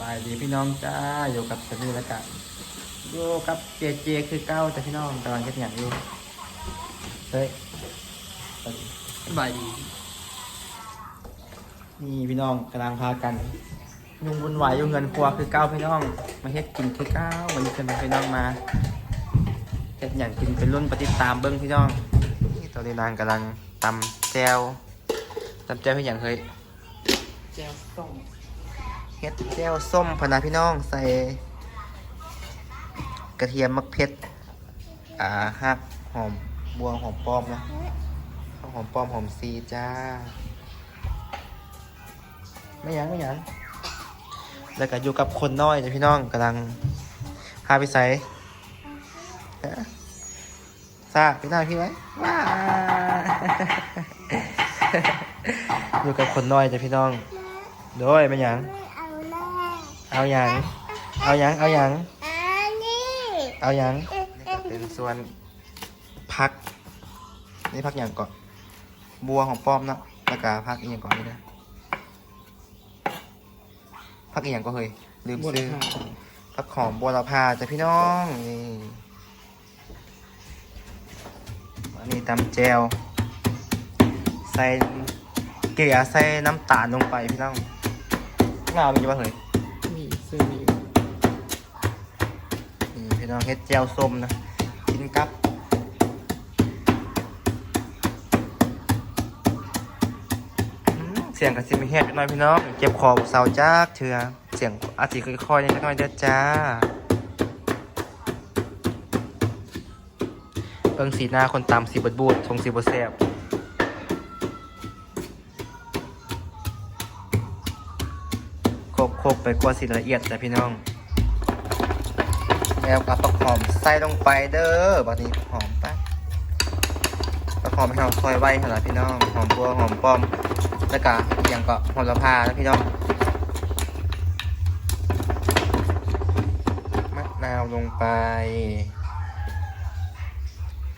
บายดีพี่น้องจ้าอยู่กับสนีแล้วกันอยู่กับเจเจคือเก้าแต่พี่น้องกำลังเก็บอย่างอยู่เฮ้ยบายดี นี่พี่น้องกำลังพากันยุ่งวุ่นวายอยู่เงินครัวคือเก้าพี่น้อง มาเฮ็ดกินคือเก้าวันนี้จะมาพี่น้องมาเฮ็ดอย่างกินเป็นรุ่นปฏิตามเบิ้งพี่น้องนี่ตอนนี้นางกำลังตำแจวตำแจวให้อย่างเคยแจวส้ม เฮ็ดแจ่วส้มพนะพี่น้องใส่ กระเทียมมะเขืออ่าฮักหอมบัวหอมป้อมนะหอมป้อมหอมซีจ้า ไม่หยังไม่หยังแล้วก็อยู่กับคนน้อยจ้ะพี่น้องกำลังพาไปใส่ฮะซาพี่น้อยพี่ไหมว้าอยู่กับคนน้อยจ้ะพี่น้อง โดยไม่หยัง เอาแม่าหยังเอาหยังเอาหยังอันนี้เอาหยังนี่ก็เป็นส่วนพัก นี่พักอย่างก่อนบัวของป้อมนะแล้วก็พักอีกอย่างก่อนนี่นะพักอีกอย่างก็เฮ้ยลืมซื้อพักของบัวละพาจ้ะพี่น้องนี่อันนี้ตำแจวใส่เกลือใส่น้ำตาลลงไปพี่น้องงามีอยู่ป่ะเฮ้ย พี่น้องเฮ็ดแจ่วส้มนะกินกับเสียงกระซิบมีเฮ็ดหน่อยพี่น้องเจ็บคอเสาจากเถื่อเสียงอาจสิค่อยๆนิดหน่อยเด้อจ้าเบิ่งสีหน้าคนตำสีบดบูดทรงสีบดแซ่บโคกๆไปกว่าสีละเอียดจ้ะพี่น้อง แล้วก็ผักหอมใส่ลงไปเด้อบัดนี้หอมไปผักหอมให้เราซอยไว้ขนาดพี่น้องหอมบัวหอมป้อมแล้วก็อีกอย่างก็หอมละพานะพี่น้องมะนาวลงไป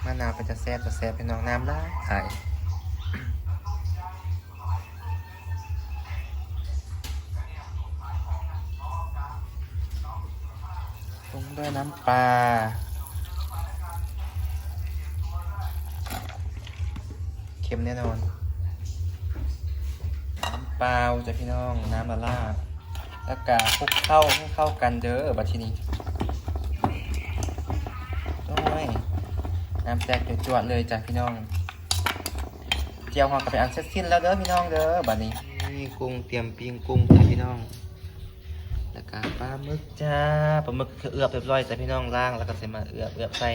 มะนาวเป็นจะแซ่บจะแซ่บพี่น้องน้ำละใส่ ปรุงด้วยน้ำปลาเค็มแน่นอน น้ำเปล่าจะพี่น้องน้ำละลาดแล้วก็คลุกเข้าให้เข้ากันเด้อบัดทีนี้ด้วยน้ำแตกจวดเลยจ้ะพี่น้อง เจียวหอมกับไปอันเสร็จสิ้นแล้วเด้อพี่น้องเด้อบัดนี้นี่กุ้งเตรียมปิ้งกุ้งจ้ะพี่น้อง แล้วก็ปลาหมึกจ้าปลาหมึกคือเอือบเรียบร้อยจ้ะพี่น้องล่างแล้วก็ใส่มาเอือบเอือบใส่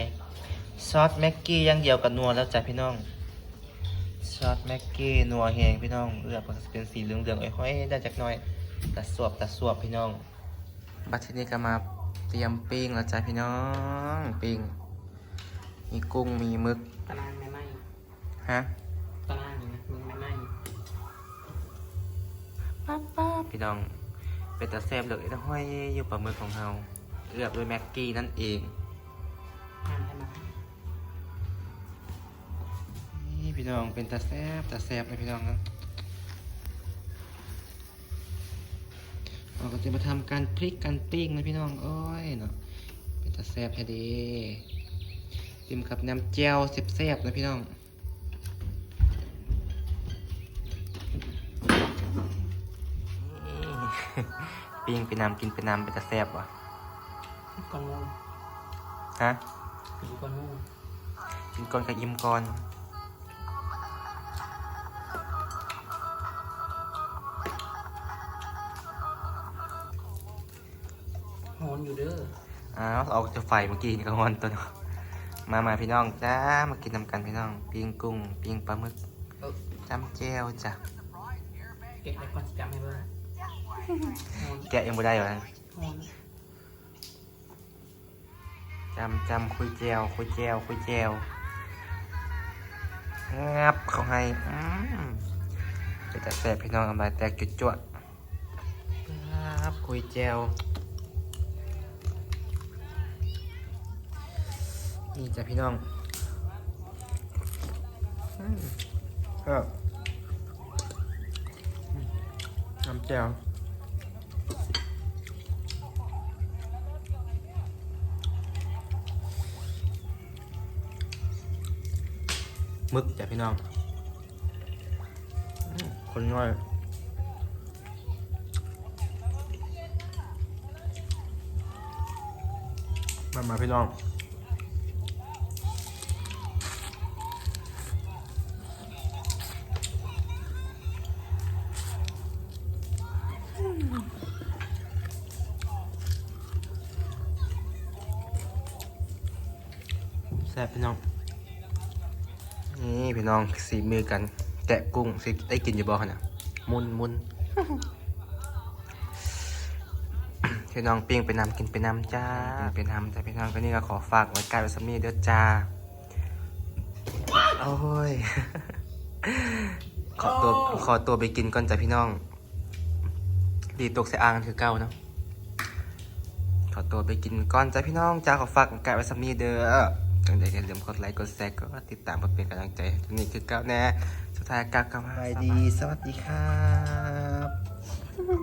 ซอสแม็กกี้อย่างเดียวกับนัวแล้วจ้ะพี่น้องซอสแม็กกี้นัวแหงพี่น้องเลือกมันจะเป็นสีเหลืองๆไอ้ห้อยได้จากหน้อยตัดสวบตัดสวบพี่น้อง บัดทีนี้ก็มาเตรียมปิ้งแล้วจ้ะพี่น้องปิ้งมีกุ้งมีหมึกตารางไม่ไหมฮะตารางนี่นะมึงไม่ไหมป้าป้าพี่น้อง เป็นตาแซบเลยไอ้ห้อยอยู่ปลาหมึกของเราเลือกด้วยแม็กกี้นั่นเองนี่พี่น้องเป็นตาแซบตาแซบเลยพี่น้องนะเราก็จะมาทำการพลิกการปิ้งนะพี่น้องโอ้ยเนาะเป็นตาแซบแท้ดีติมกับน้ำเจียวแซบๆนะพี่น้อง ปิ้งไปนำกินไปนำเป็นตาแซ่บว่ะก่อนงูฮะผีก่อนงูกินก่อนกับอิ่มก่อนโหนอยู่เด้ออ้าวออกจากไฟเมื่อกี้นี่ก็งอนตัวเนาะมามาพี่น้องจ้ามากินนำกันพี่น้องปิ้งกุ้งปิ้งปลาหมึกเออจ้ำแจ่วจ้ะเก็บไอ้คอนสิจำให้เบิ่งโหน แกะยังไม่ได้เหรอจำจำคุยแจวคุยแจวคุยแจวงับเขาให้จะแต่แสบพี่น้องทำลายแตกจุดจวดครับคุยแจวนี่จ้ะพี่น้องอืมก็น้ำแจว มึกจ้ะพี่น้อง คนน้อยมามาพี่น้องแซ่บพี่น้อง นี่พี่น้องสีมือกัน แกะกุ้งสิได้กินอยู่บ่ขนาดมุนมุนพี่น้องปิ้งไปนำกินไปนำจ้าไปนำแต่พี่น้องก็นี่ก็ขอฝากไว้กายไว้สำนีเด้อจ้าโอ้ยขอตัวขอตัวไปกินก่อนจ้ะพี่น้อง ดีตกใส่อ่างกันคือเก่าเนาะขอตัวไปกินก่อนจ้ะพี่น้องจ้าขอฝากกายไว้สำนีเด้อ จังใจอย่าลืมกดไลค์กดแชร์กดติดตามเพื่อเป็นกำลังใจให้นี่คือเก้าแน่สุดท้ายก้าวกับมาสวัสดี สวัสดีครับ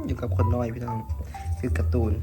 อยู่กับคนน้อยพี่น้อง คือการ์ตูน